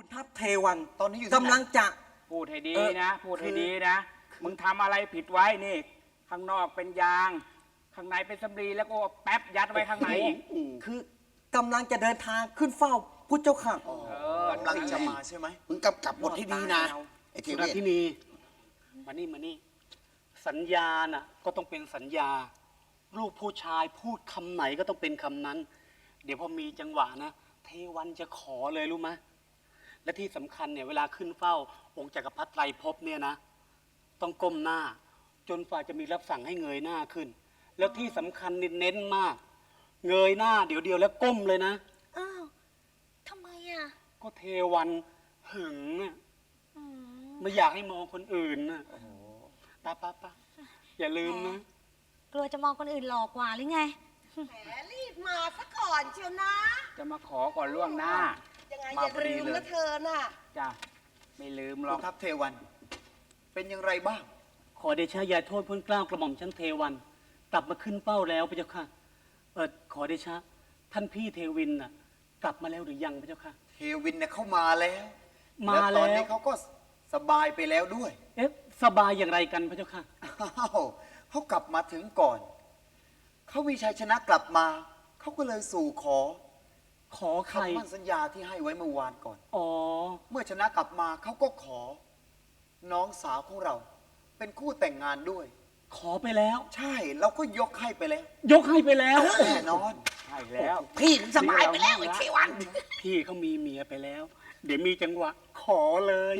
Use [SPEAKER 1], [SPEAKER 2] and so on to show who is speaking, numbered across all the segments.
[SPEAKER 1] คุณทัพเทวัน
[SPEAKER 2] ตอนนี้อยู่ที่ไหน
[SPEAKER 1] กำลังจะ
[SPEAKER 3] พูดให้ดี
[SPEAKER 1] เออ
[SPEAKER 3] นะพูดให้
[SPEAKER 1] คือ
[SPEAKER 3] ดีนะ มึงทำอะไรผิดไว้นี่ ข้างนอกเป็นยาง ข้างในเป็นสำลีแล้วก็แป๊บยัดไว้ข้างในอีก
[SPEAKER 1] คือกำลังจะเดินทางขึ้นเฝ้าพุทธเจ้าค่ะ
[SPEAKER 3] เออกำ
[SPEAKER 2] ลังจะมาใช่ไหม
[SPEAKER 4] มึงกำกับบทที่ดีนะไอ้เท
[SPEAKER 5] สุ
[SPEAKER 4] เว
[SPEAKER 5] ร
[SPEAKER 4] ศ
[SPEAKER 5] ทินีมานี่มานี่ สัญญาน่ะก็ต้องเป็นสัญญา ลูกผู้ชายพูดคำไหนก็ต้องเป็นคำนั้น เดี๋ยวพอมีจังหวะนะ เทวันจะขอเลยรู้ไหม และที่สำคัญเนี่ยเวลาขึ้นเฝ้าองค์จักรพรรดิไตรภพเนี่ยนะ ต้องก้มหน้า จนฝ่าจะมีรับสั่งให้เงยหน้าขึ้น แล้วที่สำคัญเน้นมาก เงยหน้าเดี๋ยวเดียวแล้วก้มเลยนะ
[SPEAKER 6] อ้าวทำไมอะ
[SPEAKER 5] ก็เทวันหึงอะ
[SPEAKER 6] อืม
[SPEAKER 5] ไม่อยากให้มองคนอื่นนะป้าป้าป้าอย่าลืมนะ
[SPEAKER 6] กลัวจะมองคนอื่นหลอกกว่าหรือไง
[SPEAKER 7] แหมรีบมาซะก่อนเชียวนะ
[SPEAKER 3] จะมาขอก่อนล่วงหน้า
[SPEAKER 7] ยังไง
[SPEAKER 3] มา
[SPEAKER 7] อย่า
[SPEAKER 3] พอดี
[SPEAKER 7] ลืม
[SPEAKER 3] เลย
[SPEAKER 7] นะเธอน่ะ
[SPEAKER 3] จ้ะไม่ลืมหร
[SPEAKER 2] คุ
[SPEAKER 3] อก
[SPEAKER 2] ณทัพเทวัน เป็นอย่างไรบ้าง
[SPEAKER 5] ขอเดชะอย่าโทษพ้นเกล้าวกระหม่อมชั้นเทวันกลับมาขึ้นเป้าแล้วพระเจ้าค่ะ เออขอเดชะ ท่านพี่เทวินน่ะ กลับมาแล้วหรือยังพระเจ้าค่ะ
[SPEAKER 2] เทวินเนี่ยเข้ามาแล้ว
[SPEAKER 5] มา
[SPEAKER 2] ตอน
[SPEAKER 5] แล้ว
[SPEAKER 2] นี้เขาก็สบายไปแล้วด้วย
[SPEAKER 5] เอ๊ะสบายอย่างไรกันพระเจ้าค่ะ
[SPEAKER 2] อ้าวเขากลับมาถึงก่อน เขามีชัยชนะกลับมา เขาก็เลยสู่ขอ
[SPEAKER 5] ขอใคร
[SPEAKER 2] คำมั่นสัญญาที่ให้ไว้เมื่อวานก่อน
[SPEAKER 5] อ๋อ
[SPEAKER 2] เมื่อชนะกลับมาเขาก็ขอ น้องสาวของเรา เป็นคู่แต่งงานด้วย
[SPEAKER 5] ขอไปแล้ว
[SPEAKER 2] ใช่เราก็ยกให้ไปแล้ว
[SPEAKER 5] ยกให้ไปแล้ว
[SPEAKER 2] แน่นอน
[SPEAKER 3] ใช่แล้ว
[SPEAKER 4] พี่มึงสบายไปแล้วไอ้เทวัน
[SPEAKER 5] พี่เขามีเมียไปแล้ว เดี๋ยวมีจังหวะ ขอเลย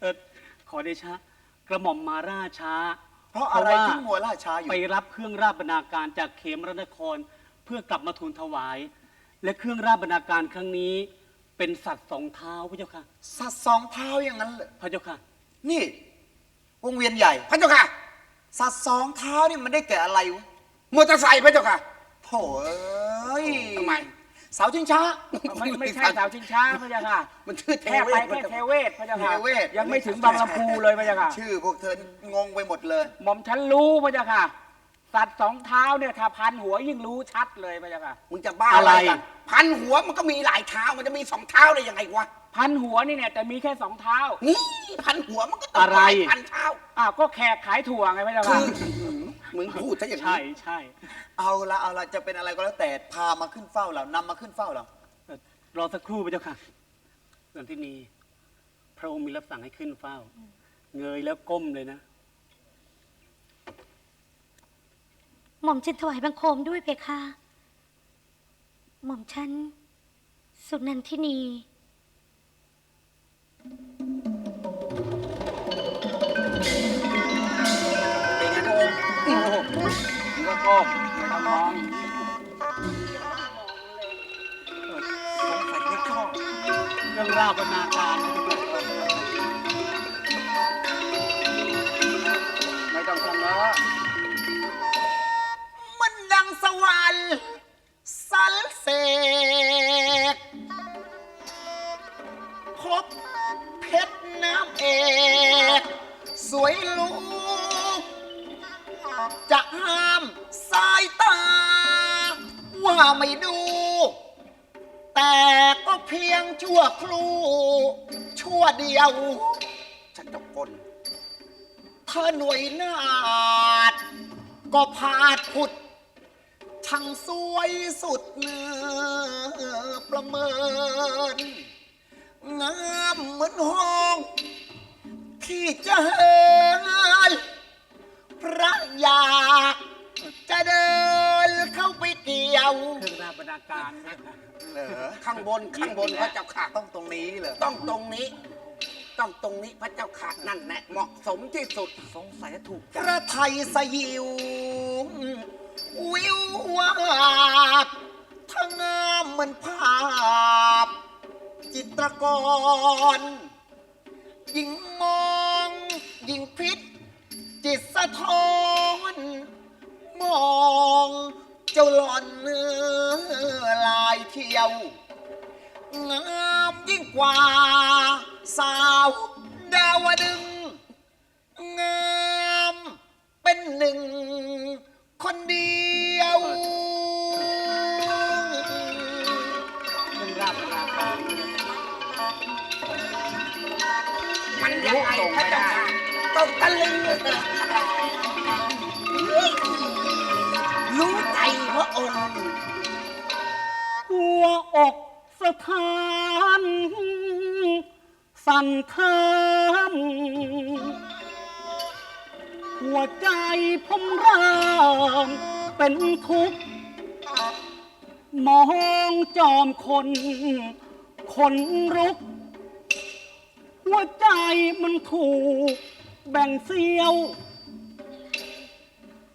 [SPEAKER 5] เออขอเดชะ กระหม่อมมาร่าช้า
[SPEAKER 2] เพราะอะไร
[SPEAKER 5] ว่า
[SPEAKER 2] ที่มัวล่าช้าอยู่
[SPEAKER 5] ไปรับเครื่องราชบรรณาการจากเขมรนคร เพื่อกลับมาทูลถวาย และเครื่องราชบรรณาการครั้งนี้ เป็นสัตว์สองเท้าพระเจ้าค่ะ
[SPEAKER 2] สัตว์สองเท้าอย่างนั้นเลย
[SPEAKER 5] พระเจ้าค่ะ
[SPEAKER 2] นี่ วงเวียนใหญ่
[SPEAKER 4] พระเจ้าค่ะ
[SPEAKER 2] สัตว์สองเท้านี่มันได้แก่อะไรวะ
[SPEAKER 4] มอเตอร์ไซค์พระเจ้าค่ะ
[SPEAKER 2] โถ่เอ้ย
[SPEAKER 4] ทำไม
[SPEAKER 2] เสาชิงช้า
[SPEAKER 3] ไม่ไม่ใช่สาวชิงช้าพระเจ้าค่ะ
[SPEAKER 4] มันชื่อเท
[SPEAKER 3] แค่
[SPEAKER 4] เว
[SPEAKER 3] ไป
[SPEAKER 4] ศ
[SPEAKER 3] แค่เทเวศพระเจ้าค่ะ
[SPEAKER 2] เทเวศ
[SPEAKER 3] ยังไม่ถึงบางลำพูเลยพระเจ้าค่ะ
[SPEAKER 2] ชื่อพวกเธองงไปหมดเลย
[SPEAKER 3] หม่อมฉันรู้พระเจ้าค่ะ สัตว์สองเท้าเนี่ยถ้าพันหัวยิ่งรู้ชัดเลยพระเจ้าค่ะ
[SPEAKER 4] มึงจะบ้าอะไร
[SPEAKER 5] อะไร
[SPEAKER 4] กัน พันหัวมันก็มีหลายเท้ามันจะมีสองเท้าได้ยังไงวะ
[SPEAKER 3] พันหัวนี่เนี่ยแต่มีแค่สองเท้า
[SPEAKER 4] นี่พันหัวมันก็ต้อง
[SPEAKER 5] อะไร
[SPEAKER 4] หลายพันเท้า
[SPEAKER 3] อ้าวก็แขกขายถั่วไงพระเจ้า
[SPEAKER 4] คื
[SPEAKER 3] ค่ะ
[SPEAKER 4] อมึงพูดซะอย่าง
[SPEAKER 5] ใช่
[SPEAKER 4] นี้
[SPEAKER 5] ใช่
[SPEAKER 2] เอาละเอาละจะเป็นอะไรก็แล้วแต่พามาขึ้นเฝ้าเรานำมาขึ้นเฝ้าเรา
[SPEAKER 5] เอ่อรอสักครู่พระเจ้าค่ะเรื่องที่นี้พระองค์มีรับสั่งให้ขึ้นเฝ้า เงยแล้วก้มเลยนะ
[SPEAKER 6] หม่อมฉันถวายบังคมด้วยเพคะ หม่อมฉัน สุนันทินี
[SPEAKER 3] เป็นไงพระองค์โอ้โหถือว่าก้มไม่ต้องมอง
[SPEAKER 1] สงสัยไม่ชอบ
[SPEAKER 5] เรื่องราชบรรณาการพระ
[SPEAKER 4] สันเสกพบเพชรน้ำเอก สวยลูกจะห้ามสายตา ว่าไม่ดู แต่ก็เพียงชั่วครู่ ชั่วเดียว ฉันจะกลเธอหน่วยนาดก็พาดผุด ช่างสวยสุดเนื้อประเมิน งามเหมือนห้องที่จะเหินพระอยากจะเดินเข้าไปเกี่ยว
[SPEAKER 5] เครื่องราชบรรณาการพระเจ้าค่ะ
[SPEAKER 2] เหรอ
[SPEAKER 4] ข้างบนข้างบนพระเจ้าค่ะ
[SPEAKER 2] ต้องตรงนี้เหรอ
[SPEAKER 4] ต้องตรงนี้ ต้องตรงนี้พระเจ้าค่ะนั่นแหละเหมาะสมที่สุด
[SPEAKER 1] สงสัยจะถูก
[SPEAKER 4] พ
[SPEAKER 1] ใจ
[SPEAKER 4] ระไทยสยิว วิววาบทั้งงามเหมือนภาพ จิตรกร ยิ่งมองยิ่งพิษ จิตสะท้อน มองเจ้าหล่อนเนื้อลายเที่ยว งามยิ่งกว่า สาวดาวดึง งามเป็นหนึ่ง คนเดียว
[SPEAKER 5] เครื่องราชบรรณาการพระเจ้าค่ะ
[SPEAKER 3] ลุตรง
[SPEAKER 6] ตกตะลึงรู้ใจพระองค์
[SPEAKER 5] หัวอกสถาน สั่นเทิม หัวใจผมเริ่มเป็นทุกข์ มองจอมคน คนรุก หัวใจมันถูกแบ่งเสี้ยว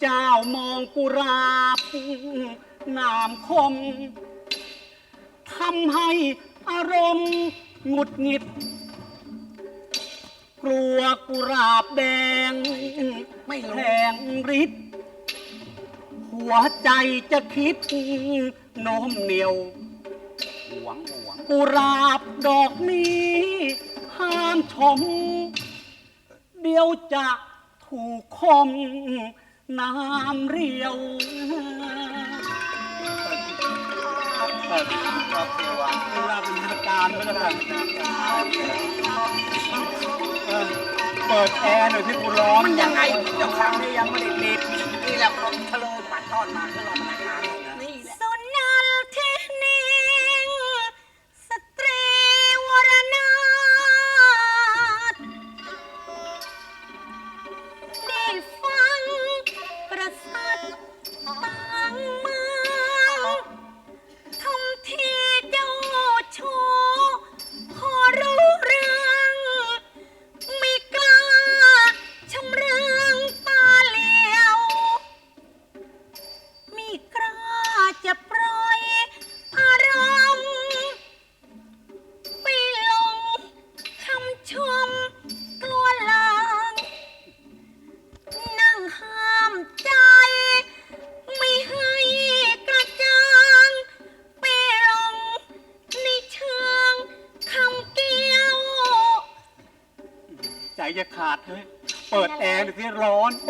[SPEAKER 5] เจ้ามองกุราบนามคมทำให้อารมณ์หงุดหงิด กลัวกุราบแดง
[SPEAKER 6] ไม่รู้
[SPEAKER 5] แทงฤทธิ์หัวใจจะคิดโน้มเหนียว
[SPEAKER 3] หวงหวง
[SPEAKER 5] กุราบดอกนี้ห้ามชม เดี๋ยวจะถูกคมน้ำเรียว
[SPEAKER 4] ครับเทวัน
[SPEAKER 5] เวลาเป็นทางการก็จะแบบเออ เปิดแอร์หน่อยที่กูร้อน
[SPEAKER 6] มันยังไงเจ้า
[SPEAKER 3] ค
[SPEAKER 6] ค่ะ
[SPEAKER 3] รั้งนี้ยังไม่ได้ติด
[SPEAKER 6] นี่แหละผมทะเลยปัดทอดมาขึ้นรอมาก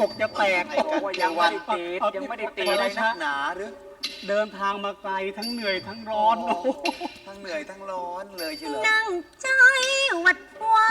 [SPEAKER 8] อน
[SPEAKER 5] อกจะแตก
[SPEAKER 3] บอกว่ายังไม่ได้ติดยังไม่ได้ติด
[SPEAKER 4] อะไร
[SPEAKER 3] เลย
[SPEAKER 4] นั
[SPEAKER 3] นะ
[SPEAKER 4] กหนาหรือ
[SPEAKER 5] เดินทางมาไกลทั้งเหนื่อยทั้งร้อนโอ้โห
[SPEAKER 4] ทั้งเหนื่อยทั้งร้อนเลยเชียวเหรอ
[SPEAKER 8] นั่งใจหวัดหวา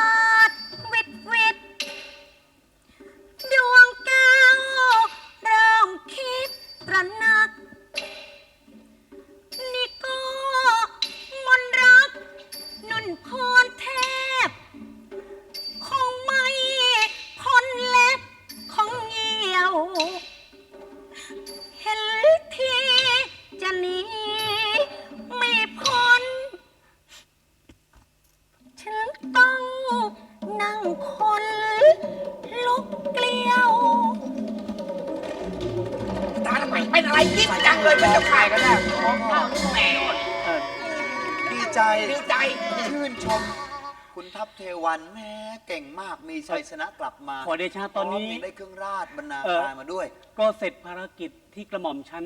[SPEAKER 8] วัน
[SPEAKER 6] แม่
[SPEAKER 5] เก่
[SPEAKER 4] งมากมีชัยชนะกลับมา
[SPEAKER 5] ขอเดชะตอนนี้
[SPEAKER 4] พร้มยังได้เครื่องราชบรรณา
[SPEAKER 5] เออ
[SPEAKER 4] การมาด้วย
[SPEAKER 5] ก็เสร็จภารกิจที่กระหม่อมชั้น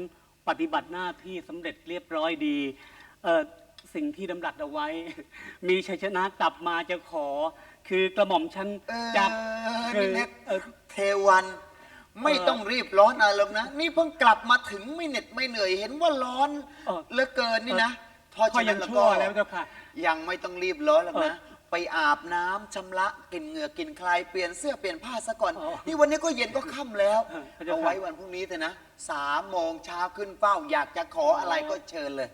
[SPEAKER 5] ปฏิบัติหน้าที่สำเร็จเรียบร้อยดีเออสิ่งที่ดำรัสเอาไว้ มีชัยชนะกลับมาจะขอ คือกระหม่อมชั้น
[SPEAKER 4] เออ
[SPEAKER 5] จะ
[SPEAKER 4] นี่เน็ต
[SPEAKER 5] เออ
[SPEAKER 4] เทวัน ไม่
[SPEAKER 5] เออ
[SPEAKER 4] ต้องรีบร้อนอะไรหรอกนะ นี่เพิ่งกลับมาถึงไม่เหน็ดไม่เหนื่อยเห็นว่าร้อน
[SPEAKER 5] เออ
[SPEAKER 4] เหลือเกินนี่นะเพราะ
[SPEAKER 5] พ่อ
[SPEAKER 4] ฉะ
[SPEAKER 5] ยั
[SPEAKER 4] นั้น
[SPEAKER 5] ง
[SPEAKER 4] แล้ว
[SPEAKER 5] ชั่
[SPEAKER 4] ก็
[SPEAKER 5] วแล้วเจ้าค่ะ
[SPEAKER 4] ยังไม่ต้องรีบร้อนหรอกนะ
[SPEAKER 5] เออ
[SPEAKER 4] ไปอาบน้ำชำระกลินเหงื่อกลินคลายเปลี่ยนเสื้อเปลี่ยนผ้าซะก่อน
[SPEAKER 5] อ๋อ
[SPEAKER 4] นี่วันนี้ก็เย็นก็ค่ำแล้ว
[SPEAKER 5] เออพระเจ้า
[SPEAKER 4] เอา
[SPEAKER 5] ค่ะ
[SPEAKER 4] ไว้วันพรุ่งนี้เถอะนะสามโมงเช้าขึ้นเฝ้า อยากจะขออะไรก็เชิญเลย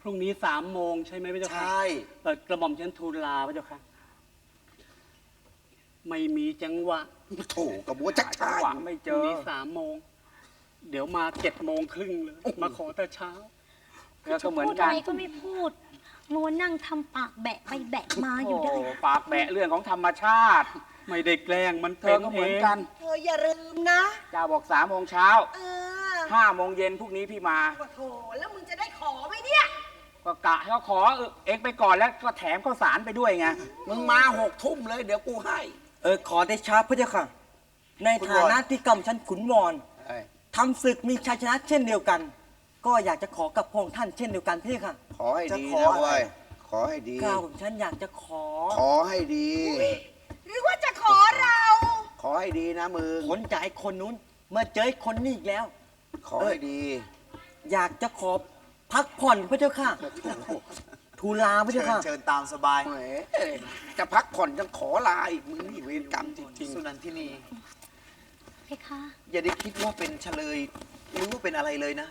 [SPEAKER 5] พรุ่งนี้สามโมงใช่ไหมพระเจ้า
[SPEAKER 4] ใช
[SPEAKER 5] ค่ะ่ เออกระหม่อมชั้นทูลลาพระเจ้าค่ะ ไม่มีจังหวะ
[SPEAKER 7] โถกระบัวจัก
[SPEAKER 3] จัง
[SPEAKER 7] ชาย
[SPEAKER 3] หวะไม่เจ
[SPEAKER 5] พรุ่ง
[SPEAKER 3] อ
[SPEAKER 5] นี้สามโมง เดี๋ยวมาเจ็ดโมงครึ่งเลย มาขอแต่เช้า
[SPEAKER 3] แล้วก็เหมือน
[SPEAKER 8] พูด
[SPEAKER 3] กั
[SPEAKER 8] อะ
[SPEAKER 3] น
[SPEAKER 8] ไรก็ไม่พูด มัวนั่งทำปากแบะไปแบะมาอยู่ได้
[SPEAKER 3] โปากแบะเรื่องของธรรมชาติ
[SPEAKER 5] ไม่ได้แกล้งมัน
[SPEAKER 3] เธ
[SPEAKER 5] เป็
[SPEAKER 3] อนก็เหมือนกัน
[SPEAKER 6] เธออย่าลืมนะ
[SPEAKER 3] เจ้าบอกสามโมงเช้า
[SPEAKER 6] เออ
[SPEAKER 3] ห้าโมงเย็นพรุ่งนี้พี่มา
[SPEAKER 6] โอ้โหแล้วมึงจะได้ขอไหมเนี่ย
[SPEAKER 3] ก็กะให้เขาขอเออเอ็กไปก่อนแล้วก็แถมข้าวสารไปด้วยไง
[SPEAKER 6] มึงมาหกทุ่มเลย เดี๋ยวกูให้
[SPEAKER 1] เออขอได้ช้าพระเจ้าค่ะ ในฐานะที่กำชั้นขุนวรทำศึกมีชัยชนะเช่นเดียวกัน ก็อยากจะขอกับพระองค์ท่านเช่นเดียวกันพระเจ้าค่ะ
[SPEAKER 7] ขอให้
[SPEAKER 4] จะ
[SPEAKER 7] ดี
[SPEAKER 4] ขอ
[SPEAKER 7] นะ
[SPEAKER 4] อะไร
[SPEAKER 7] เว้ยขอให้ดี
[SPEAKER 1] ก้าวผมฉันอยากจะขอ
[SPEAKER 7] ขอให้ดี
[SPEAKER 6] หรือว่าจะขอเรา
[SPEAKER 7] ขอให้ดีนะมึง
[SPEAKER 1] ผลจากไอ้คนนู้นมาเจอไอ้คนนี้อีกแล้ว
[SPEAKER 7] ขอให้ดี
[SPEAKER 1] อยากจะขอพักผ่อนพระเจ้าค่ะทูลลาพระ
[SPEAKER 4] เชิ
[SPEAKER 1] เจ้า
[SPEAKER 4] ญ
[SPEAKER 1] ค่ะ
[SPEAKER 4] เชิญตามสบาย
[SPEAKER 7] แหมจะพักผ่อนยังขอลาอีกมึงนี่เวรกรรมจริง
[SPEAKER 4] สุนันทินี
[SPEAKER 6] เพคะ
[SPEAKER 4] อย่าได้คิดว่าเป็นเฉลย หรือว่าเป็นอะไรเลยนะ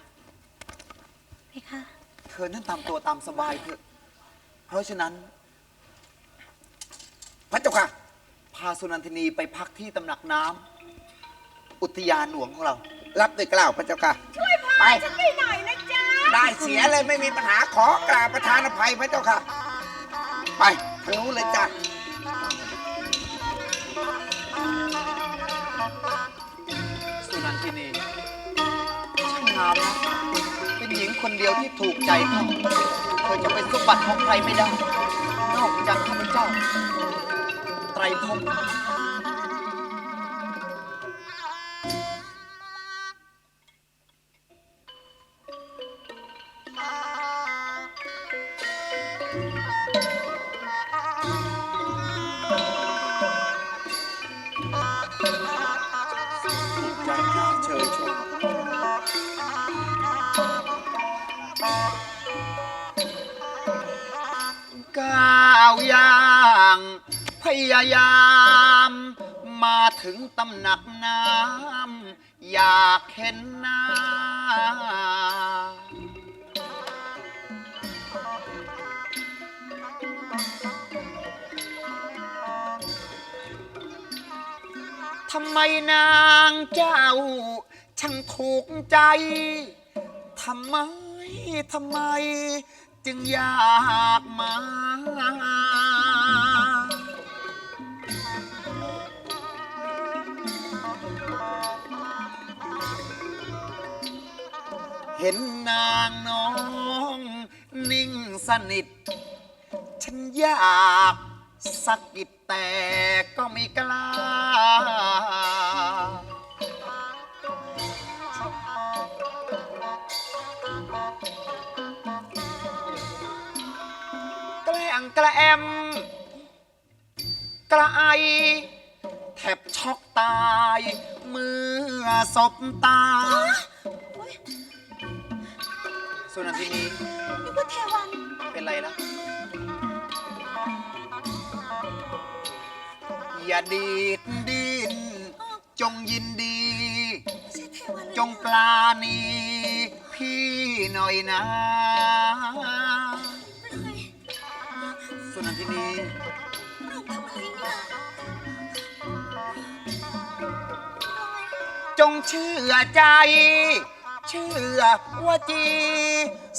[SPEAKER 6] เพคะ
[SPEAKER 4] เธอนั่นตามตัวตามสบายเถอะ เพราะฉะนั้น
[SPEAKER 7] ๆพระเจ้าค่ะ
[SPEAKER 4] พาสุนันทินีไปพักที่ตำหนักน้ำอุทยานหลวงของเรา
[SPEAKER 7] รับด้วยกล่าวพระเจ้าค่ะ
[SPEAKER 6] ช่วยพา
[SPEAKER 7] ไป
[SPEAKER 6] ฉันไปหน่อยนะจ๊ะ
[SPEAKER 7] ได้เสียเลยไม่มีปัญหาขอกราบประธานอภัยพระเจ้าค่ะ ไปทางนู้นเลยจ้ะ
[SPEAKER 4] สุนันทินีช่างงามนะเป็นหญิง คนเดียวที่ถูกใจเขาเธอจะเป็นสมบัติของใครไม่ได้ นอกจากข้าพเจ้า ไตรภพ ก้าวย่าง พยายาม มาถึงตำหนักน้ำอยากเห็นหน้า ทำไมนางเจ้าช่างถูกใจ ทำไม ทำไม จึงอยากมา เห็นนางน้อง นิ่งสนิท ฉันอยากสักกิดแต่ก็ไม่กล้า แทบช็อกตาย เมื่อศพตาสุนันทินี
[SPEAKER 6] นึกว่าเทวัน
[SPEAKER 4] เป็นไรล่ะอย่าดีดดินจงยินดี
[SPEAKER 6] ไม่ใช่เทวันเลย
[SPEAKER 4] จงปลาณีพี่หน่อยนะ
[SPEAKER 6] เลย
[SPEAKER 4] สุนันทินี ชื่อใจ เชื่อว่าจี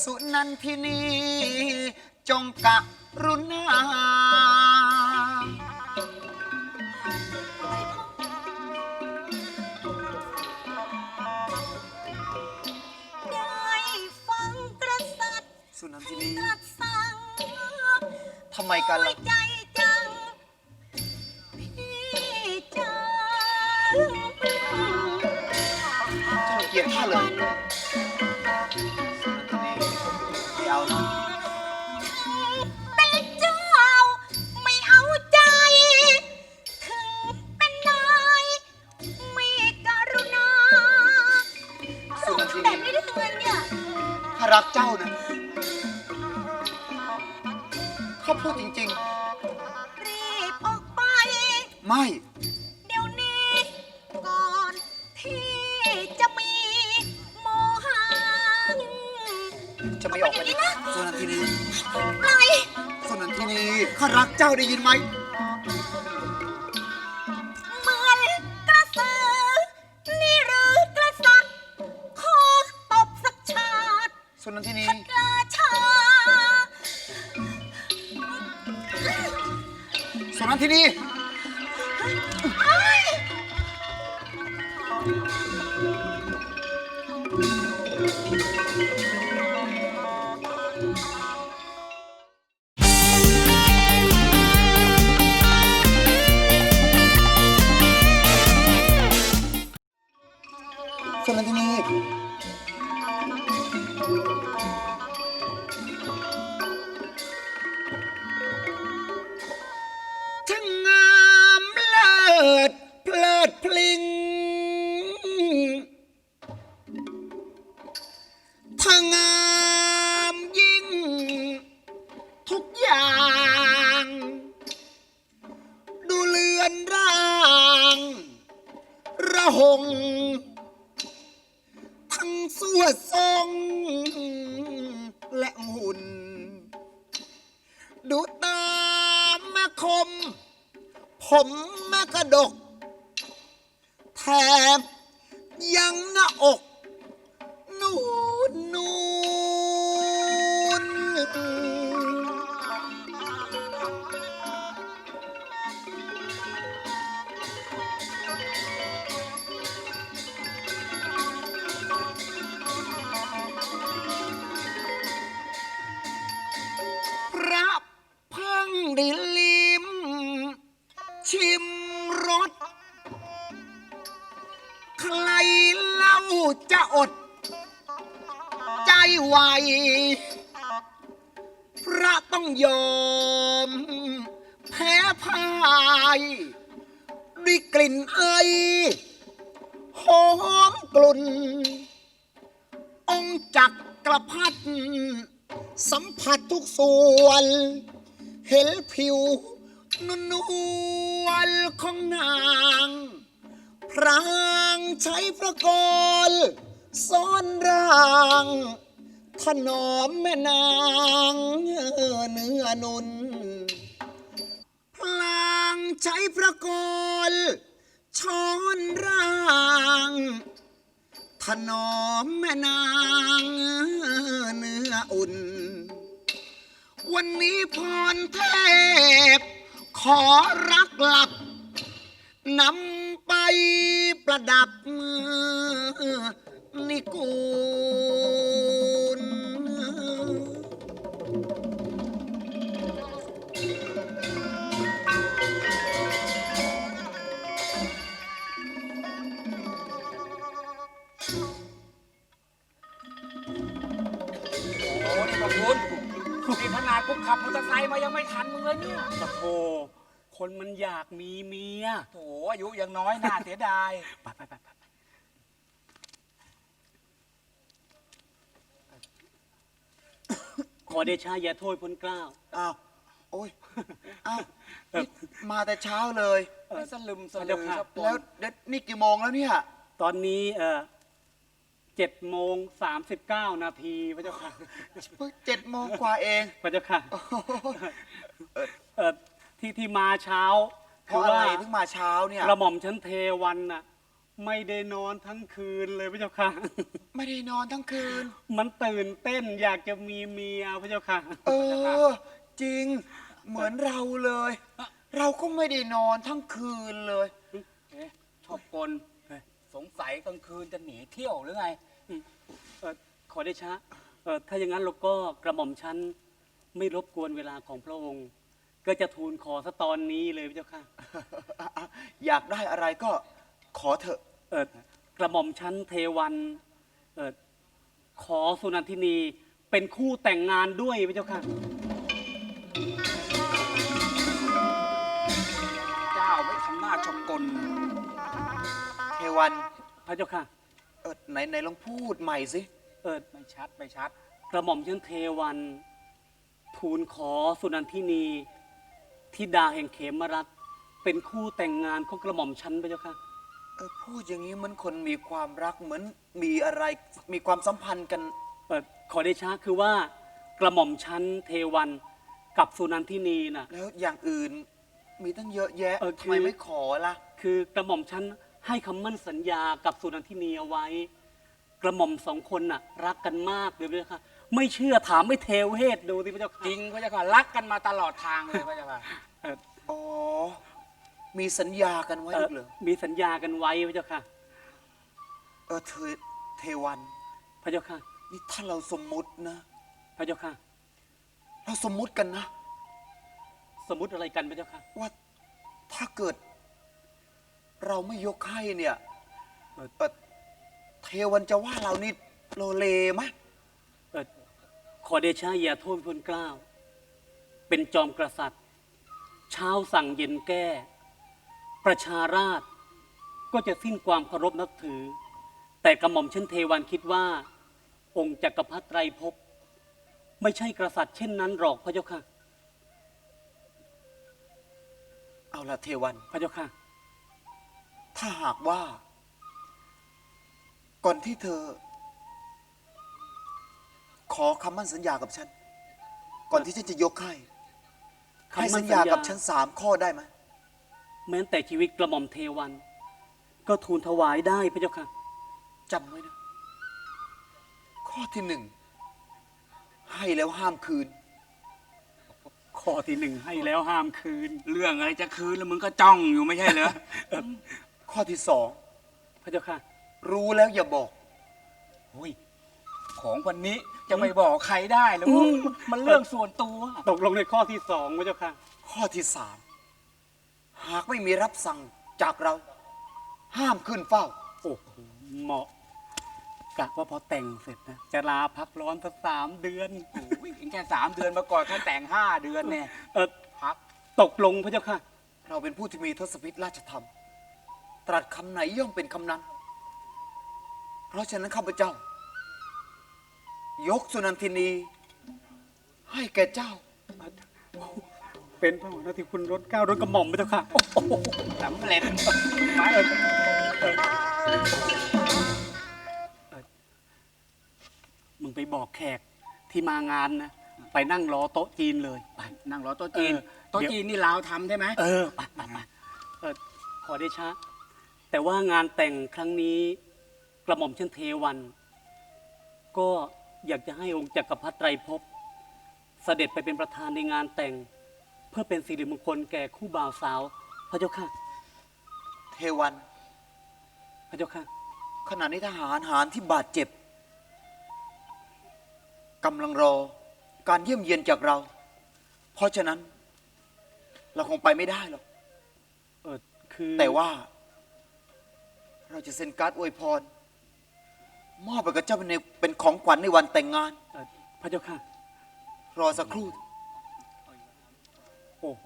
[SPEAKER 4] สุนันทินี จงกะรุณา
[SPEAKER 6] ได้ฟังกษัตริย์
[SPEAKER 4] สุนันทินี
[SPEAKER 6] ตรัสสั่ง
[SPEAKER 4] ทำไมกัน
[SPEAKER 6] ไว้
[SPEAKER 4] ล่ะ
[SPEAKER 6] ใจจั รั
[SPEAKER 4] กเจ้านะข้าพูดจริง
[SPEAKER 6] รีบออกไป
[SPEAKER 4] ๆ ไม่
[SPEAKER 6] เดี๋ยวนี้ ก่อนที่จะมีโมหะ
[SPEAKER 4] จะไม่ออกไป
[SPEAKER 6] เาอย่างนี้นะ
[SPEAKER 4] สุนันทินี
[SPEAKER 6] ปล่อย
[SPEAKER 4] สุนันทินีข้ารักเจ้าได้ยินไหม ทินี ใช้พระกลซ้อนร่างถนอมแม่นางเนื้อนุนพลางใช้พระกลช้อนร่างถนอมแม่นางเนื้ออุ่น วันนี้พรเทพ ขอรักหลับนำไปประดับ นิกูล
[SPEAKER 3] โอ้นี่ขอบคุณนี่ขนาดกูขับมอเตอร์ไซค์มายังไม่ทันมึงเลยเนี่ย
[SPEAKER 5] ปะโท คนมันอยากมีเมีย
[SPEAKER 3] โถอายุยังน้อยน่าเสียดาย
[SPEAKER 5] ไปไปไปไปขอเดชาอย่าโทษพ้นเกล้าว
[SPEAKER 4] อ้าว โอ้ย อ้าวนี่มาแต่เช้าเลย
[SPEAKER 3] ไม่สลึมส
[SPEAKER 5] พระ
[SPEAKER 3] ลื
[SPEAKER 5] เจ้า
[SPEAKER 3] อ
[SPEAKER 5] ค่ะ
[SPEAKER 3] ครับผม
[SPEAKER 4] แล้วเดี๋ยวนี่กี่โมงแล้วเนี่ย
[SPEAKER 5] ตอนนี้เอ่อเจ็ดโมงสามสิบเก้านาทีพระเจ้าค่ะ
[SPEAKER 4] เพิ่งเจ็ดโมงกว่าเอง
[SPEAKER 5] พระเจ้าค่ะ
[SPEAKER 4] โอ้โห
[SPEAKER 5] เอ่อ ที่ที่มาเช้า
[SPEAKER 4] เพ
[SPEAKER 5] คือ
[SPEAKER 4] ราะอะไร
[SPEAKER 5] ว่า
[SPEAKER 4] ถึงมาเช้าเนี่ย
[SPEAKER 5] กระหม่อมชั้นเทวันน่ะไม่ได้นอนทั้งคืนเลยพระเจ้าค่ะ
[SPEAKER 4] ไม่ได้นอนทั้งคืน
[SPEAKER 5] มันตื่นเต้นอยากจะมีเมียพระเจ้าค่ะ
[SPEAKER 4] เออ จริงเหมือนเราเลย เราก็ไม่ได้นอนทั้งคืนเลย
[SPEAKER 3] เอ๊ะชอบกลสงสัยกลางคืนจะหนีเที่ยวหรือไง
[SPEAKER 5] เอ่อขอได้ช้าเอ่อถ้าอย่างนั้นเราก็กระหม่อมชั้นไม่รบกวนเวลาของพระองค์ ก็จะทูลขอซะตอนนี้เลยพระเจ้าค่ะ
[SPEAKER 4] อยากได้อะไรก็ขอเถอะ
[SPEAKER 5] เอ่อกระหม่อมชั้นเทวันเอ่อขอสุนันทินีเป็นคู่แต่งงานด้วยพระเจ้าค่ะ
[SPEAKER 3] เจ้าไม่ทำหน้าชอบกล
[SPEAKER 4] เทวัน
[SPEAKER 5] พระเจ้าค่ะ
[SPEAKER 4] เออไหนไหนลองพูดใหม่สิ
[SPEAKER 5] เอ่อ
[SPEAKER 3] ไม่ชัดไม่ชัด
[SPEAKER 5] กระหม่อมชั้นเทวัน ทูลขอสุนันทินี ทิดาแห่งเขมรัตน์เป็นคู่แต่งงานของกระหม่อมชั้นพระเจ้าค่ะ
[SPEAKER 4] เออพูดอย่างนี้เหมันคนมีความรักเหมือนมีอะไรมีความสัมพันธ์กัน
[SPEAKER 5] เอ่อขอเดชะคือว่ากระหม่อมชั้นเทวันกับสุนันทินีน่ะ
[SPEAKER 4] แล้วอย่างอื่นมีตั้งเยอะแยะ
[SPEAKER 5] เออ
[SPEAKER 4] ทำไม
[SPEAKER 5] คือ
[SPEAKER 4] ไม่ขอล่ะ
[SPEAKER 5] คือกระหม่อมชั้นให้คำมั่นสัญญากับสุนันทินีเอาไว้ กระหม่อมสองคนน่ะรักกันมากเลยพระเจ้าค่ะ ไม่เชื่อถามไม่เทวเวศดูสิพระเจ้าค่ะ
[SPEAKER 3] จริงพระเจ้าค่ะรักกันมาตลอดทางเลยพระเจ้าค่ะ
[SPEAKER 5] เอ่อ
[SPEAKER 4] อ๋อ มีสัญญากันไว้
[SPEAKER 5] เอ่
[SPEAKER 4] ห
[SPEAKER 5] อ
[SPEAKER 4] รือเหรอ
[SPEAKER 5] มีสัญญากันไว้พระเจ้าค่ะ
[SPEAKER 4] เออเธอเทวัน
[SPEAKER 5] พระเจ้าค่ะ
[SPEAKER 4] นี่ถ้าเราสมมุตินะ
[SPEAKER 5] พระเจ้าค่ะ
[SPEAKER 4] เราสมมุติกันนะ
[SPEAKER 5] สมมติอะไรกันพระเจ้าค่ะ
[SPEAKER 4] ว่าถ้าเกิด เราไม่ยกให้เนี่ย
[SPEAKER 5] เอ่อ
[SPEAKER 4] เอ่อเทวันจะว่าเรานี่โลเลไหม
[SPEAKER 5] เอ่อ ขอเดชะอย่าโทษพลเกล้า เป็นจอมกษัตริย์ เช้าสั่งเย็นแก้ ประชาราชก็จะสิ้นความเคารพนับถือ แต่กระหม่อมเช่นเทวันคิดว่า องค์จักรพรรดิไตรภพไม่ใช่กษัตริย์เช่นนั้นหรอกพระเจ้าค่ะ
[SPEAKER 4] เอาละเทวัน
[SPEAKER 5] พระเจ้าค่ะ
[SPEAKER 4] ถ้าหากว่า ก่อนที่เธอ ขอคำมั่นสัญญากับฉัน ก่อนที่ฉันจะยกให้ให้สัญญากับฉันสามข้อได้ไหม
[SPEAKER 5] แม้แต่ชีวิตกระหม่อมเทวัน ก็ทูลถวายได้พระเจ้าค่ะ
[SPEAKER 4] จำไว้นะ ข้อที่หนึ่งให้แล้วห้ามคืน
[SPEAKER 5] ข้อที่หนึ่งให้แล้วห้ามคืน
[SPEAKER 3] เรื่องอะไรจะคืนแล้วมึงก็จ้องอยู่ไม่ใช่เหรอ
[SPEAKER 4] ข้อที่สอง
[SPEAKER 5] พระเจ้าค่ะ
[SPEAKER 4] รู้แล้วอย่าบอก
[SPEAKER 3] โอ้ย ของวันนี้จะไม่บอกใครได้หรอวะมันเรื่องส่วนตัว
[SPEAKER 5] ตกลงในข้อที่สองพระเจ้าค่ะ
[SPEAKER 4] ข้อที่สามหากไม่มีรับสั่งจากเรา ห้ามขึ้นเฝ้า
[SPEAKER 5] โอ้โหเหมาะกะว่าพอแต่งเสร็จนะ จะลาพักร้อนสักสามเดือน
[SPEAKER 3] โอ้ยเองแค่สามเดือนมาก่อนท่านแต่งห้าเดือนเนี่ย
[SPEAKER 5] เออ
[SPEAKER 3] พัก
[SPEAKER 5] ตกลงพระเจ้าค่ะ
[SPEAKER 4] เราเป็นผู้ที่มีทศพิธราชธรรม ตรัสคำไหนย่อมเป็นคำนั้น เพราะฉะนั้นข้าพเจ้า ยกสุนันทินี ให้แก่เจ้า
[SPEAKER 5] เป็นพระมหาที่คุณรถเกล้ารถกระหม่อมพระเจ้าค่ะ
[SPEAKER 3] สำเร็จไป
[SPEAKER 5] มึงไปบอกแขกที่มางานนะ ไปนั่งรอโต๊ะจีนเลยไป
[SPEAKER 3] นั่งรอโต๊ะจีน
[SPEAKER 5] เออ
[SPEAKER 3] โต๊ะจีนนี่ลาวทำใช่ไหม
[SPEAKER 5] เออไปไปไปเออขอเดชะแต่ว่างานแต่งครั้งนี้กระหม่อมเช่นเทวัน ก็ อยากจะให้องค์จักรพรรดิไตรภพเสด็จไปเป็นประธานในงานแต่ง เพื่อเป็นสิริมงคลแก่คู่บ่าวสาว พระเจ้าค่ะ
[SPEAKER 4] เทวัน
[SPEAKER 5] พระเจ้าค่ะ
[SPEAKER 4] ขณะนี้ทหารหารที่บาดเจ็บกำลังรอการเยี่ยมเยียนจากเรา เพราะฉะนั้น เราคงไปไม่ได้หรอก
[SPEAKER 5] เออคือ
[SPEAKER 4] แต่ว่า เราจะเซ็นการ์ดอวยพร มอบไปกับเจ้าเป็นในเป็นของขวัญในวันแต่งงาน
[SPEAKER 5] เอ่อพระเจ้าค่ะ
[SPEAKER 4] รอสักครู่
[SPEAKER 5] โอ้โห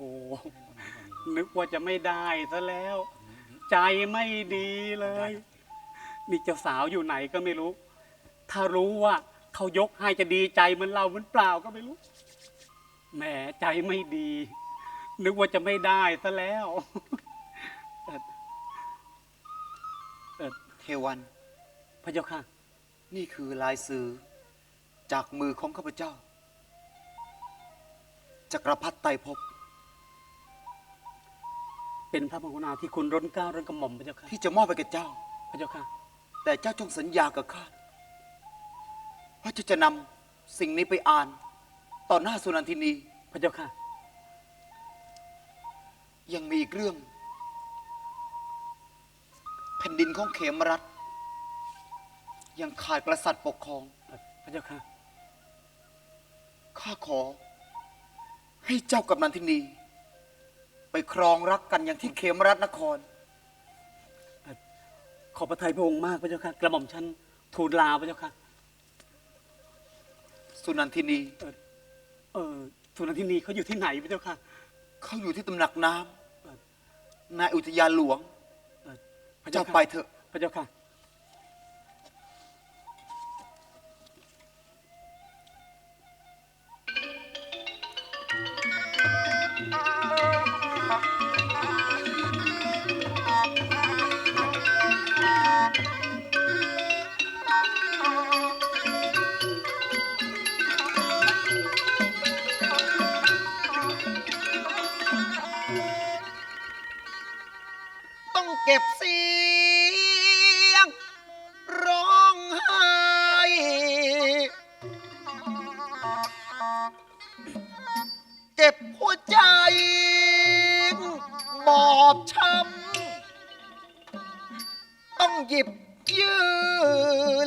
[SPEAKER 5] นึกว่าจะไม่ได้ซะแล้ว ใจไม่ดีเลยนี่เจ้าสาวอยู่ไหนก็ไม่รู้ ถ้ารู้ว่าเขายกให้จะดีใจเหมือนเราเหมือนเปล่าก็ไม่รู้ แหมใจไม่ดี นึกว่าจะไม่ได้ซะแล้วเอ่อเอ่อ
[SPEAKER 4] เทวัน
[SPEAKER 5] พระเจ้าค่ะ
[SPEAKER 4] นี่คือลายสื่อจากมือของข้าพเจ้า จักรพรรดิไตรภพ
[SPEAKER 5] เป็นพระมหากรุณาที่คุณร้นเกล้าร้นกระหม่อมพระเจ้าค่ะ
[SPEAKER 4] ที่จะมอบไปกับเจ้า
[SPEAKER 5] พระเจ้าค่ะ
[SPEAKER 4] แต่เจ้าจงสัญญากับข้าว่าเจ้าจะนำสิ่งนี้ไปอ่าน ต่อหน้าสุนันทินี
[SPEAKER 5] พระเจ้าค่ะ
[SPEAKER 4] ยังมีอีกเรื่อง แผ่นดินของเขมรัฐ ยังขาดกษัตริย์ปกครอง
[SPEAKER 5] พระเจ้าค่ะ
[SPEAKER 4] ข้าขอ ให้เจ้ากับนันทินี ไปครองรักกันอย่างที่เขมรัฐนคร
[SPEAKER 5] ขอบพระทัยพระองค์มากพระเจ้าค่ะ กระหม่อมฉันทูลลาพระเจ้าค่ะ
[SPEAKER 4] สุนันทินี
[SPEAKER 5] เออสุนันทินีเขาอยู่ที่ไหนพระเจ้าค่ะ
[SPEAKER 4] เขาอยู่ที่ตำหนักน้ำในอุทยานหลวง
[SPEAKER 5] พระ
[SPEAKER 4] เจ้า
[SPEAKER 5] เจ้าค่ะ
[SPEAKER 4] ไปเถอะ
[SPEAKER 5] พระเจ้าค่ะ
[SPEAKER 4] อบช้ำต้องหยิบยื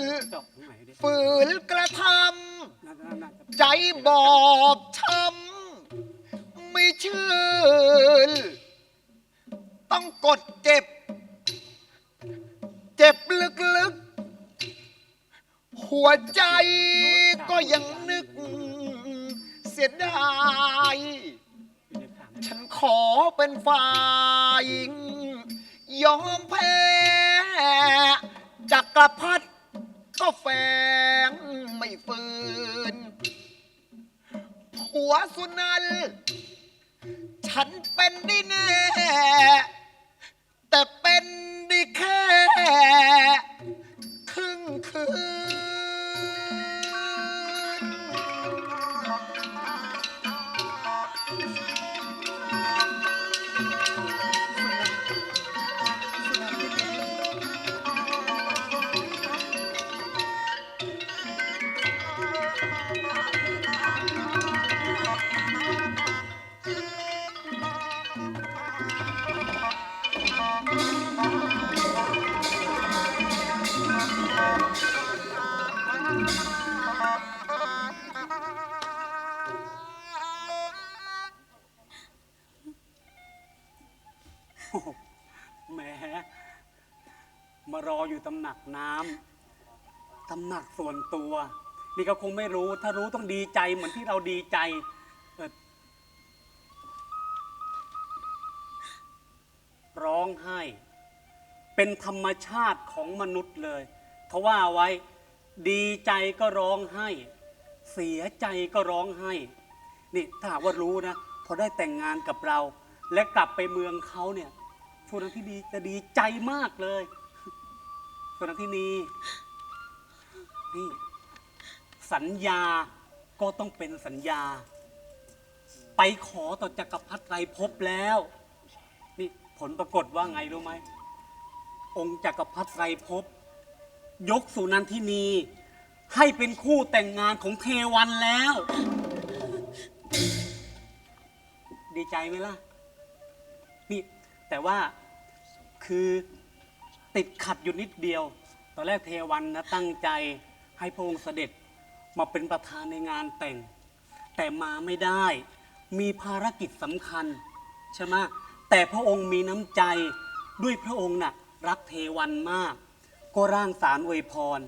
[SPEAKER 4] น
[SPEAKER 5] ดอกตรงไหน
[SPEAKER 4] ฝืนกระทำใจบอบช้ำไม่ชื่น ต้องกดเจ็บ เจ็บลึกๆ หัวใจก็ยังนึกเสียดาย ฉันขอเป็นฝ่ายยอมแพ้จักรพรรดิก็แฝงไม่ฟืน หัวสุนันท์ฉันเป็นดิน
[SPEAKER 5] หนักส่วนตัว นี่ก็คงไม่รู้ ถ้ารู้ต้องดีใจเหมือนที่เราดีใจเออร้องไห้ เป็นธรรมชาติของมนุษย์เลยเขาว่าไว้ดีใจก็ร้องไห้ เสียใจก็ร้องไห้ นี่ถ้าหากว่ารู้นะพอได้แต่งงานกับเรา และกลับไปเมืองเขาเนี่ยส่วนที่ดีจะดีใจมากเลย ส่วนที่นี่ นี่ สัญญาก็ต้องเป็นสัญญา ไปขอต่อจักรพรรดิไตรภพแล้ว นี่ผลปรากฏว่าไงรู้ไหม องค์จักรพรรดิไตรภพยกสุนันทินีให้เป็นคู่แต่งงานของเทวันแล้ว ดีใจไหมล่ะ นี่ แต่ว่าคือติดขัดอยู่นิดเดียว ตอนแรกเทวันนะตั้งใจ ให้พระองค์เสด็จมาเป็นประธานในงานแต่ง แต่มาไม่ได้ มีภารกิจสำคัญใช่ไหมแต่พระองค์มีน้ำใจด้วยพระองค์น่ะรักเทวันมาก ก็ร่างสารอวยพร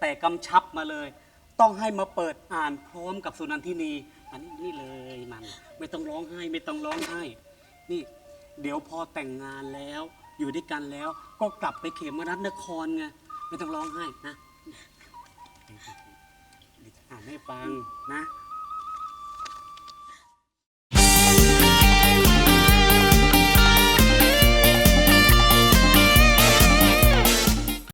[SPEAKER 5] แต่กำชับมาเลย ต้องให้มาเปิดอ่านพร้อมกับสุนันทินีอันนี้นี่เลยมัน ไม่ต้องร้องไห้ไม่ต้องร้องไห้ นี่ เดี๋ยวพอแต่งงานแล้ว อยู่ด้วยกันแล้วก็กลับไปเขมรัตนครไงไม่ต้องร้องไห้นะ ให้ฟังนะ